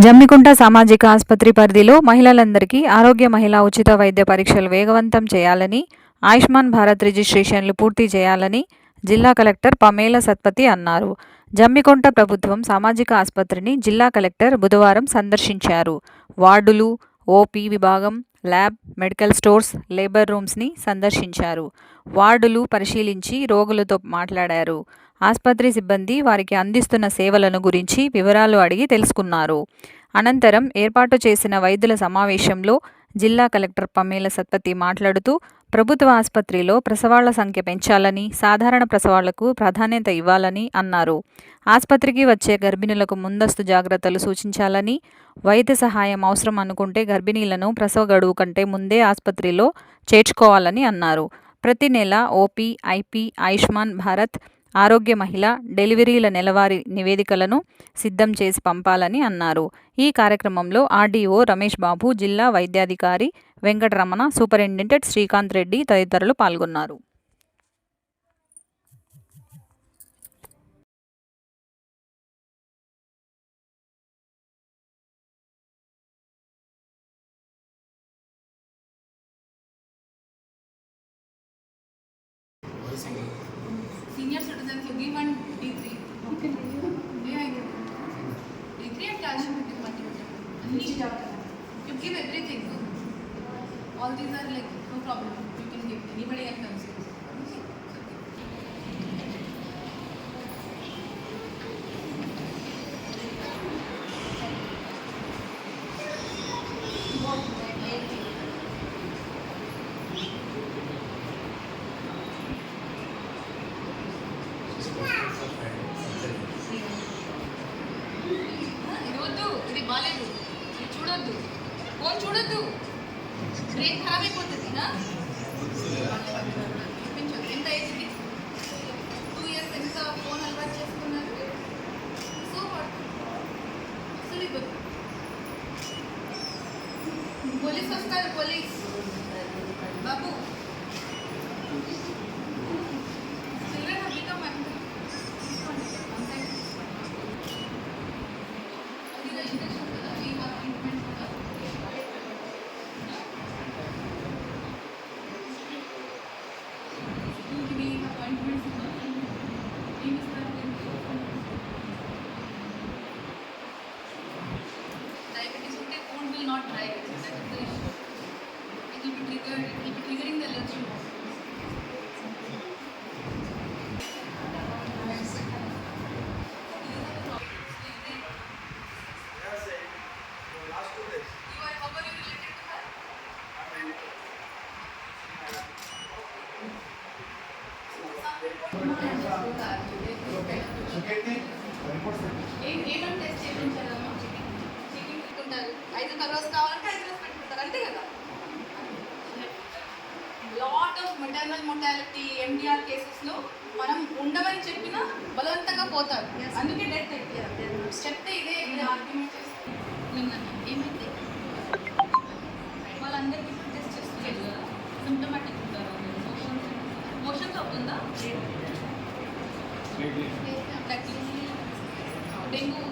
జమ్మికుంట సామాజిక ఆసుపత్రి పరిధిలో మహిళలందరికీ ఆరోగ్య మహిళా ఉచిత వైద్య పరీక్షలు వేగవంతం చేయాలని ఆయుష్మాన్ భారత్ రిజిస్ట్రేషన్లు పూర్తి చేయాలని జిల్లా కలెక్టర్ పమేల సత్పతి అన్నారు. జమ్మికుంట ప్రభుత్వం సామాజిక ఆసుపత్రిని జిల్లా కలెక్టర్ బుధవారం సందర్శించారు. వార్డులు ఓపీ విభాగం ల్యాబ్ మెడికల్ స్టోర్స్ లేబర్ రూమ్స్ని సందర్శించారు. వార్డులు పరిశీలించి రోగులతో మాట్లాడారు. ఆసుపత్రి సిబ్బంది వారికి అందిస్తున్న సేవలను గురించి వివరాలు అడిగి తెలుసుకున్నారు. అనంతరం ఏర్పాటు చేసిన వైద్యుల సమావేశంలో జిల్లా కలెక్టర్ పమేల సత్పతి మాట్లాడుతూ ప్రభుత్వ ఆసుపత్రిలో ప్రసవాళ్ళ సంఖ్య పెంచాలని సాధారణ ప్రసవాలకు ప్రాధాన్యత ఇవ్వాలని అన్నారు. ఆసుపత్రికి వచ్చే గర్భిణులకు ముందస్తు జాగ్రత్తలు సూచించాలని వైద్య సహాయం అవసరం అనుకుంటే గర్భిణీలను ప్రసవ గడువు కంటే ముందే ఆసుపత్రిలో చేర్చుకోవాలని అన్నారు. ప్రతి నెల ఓపీ ఐపీ ఆయుష్మాన్ భారత్ ఆరోగ్య మహిళ డెలివరీల నెలవారీ నివేదికలను సిద్ధం చేసి పంపాలని అన్నారు. ఈ కార్యక్రమంలో ఆర్డీఓ రమేష్ బాబు జిల్లా వైద్యాధికారి వెంకటరమణ సూపరింటెండెంట్ శ్రీకాంత్ రెడ్డి తదితరులు పాల్గొన్నారు. Senior citizens give one D3. Yeah, I give. D3 and calcium you give multivitamin. You give everything. All these are like no problem. You can give anybody can బాగాలేదు ఇది చూడొద్దు. ఫోన్ చూడొద్దు. Brain ఖరాబ్ అయిపోతుంది నా? చూపించు. ఎంత ఏజ్ ఇది టూ ఇయర్స్ ఎంత ఫోన్ అలవాటు చేసుకున్నారు? సో వాట్ అసలు పోలీస్ వస్తారు police. Phone will maternal mortality MDR కేసెస్లో మనం ఉండమని చెప్పినా బలవంతంగా పోతారు. అందుకే డెత్ అయిపోయారు చెప్తే ఇదే ఆర్గ్యుమెంట్ చేస్తారు. ఏమైంది? వాళ్ళందరికీ ఇప్పుడు టెస్ట్ చేస్తున్నారు కదా. సిమ్టమాటిక్ ఉంటారు? మోషన్స్ అవుతుందా? డెంగ్యూ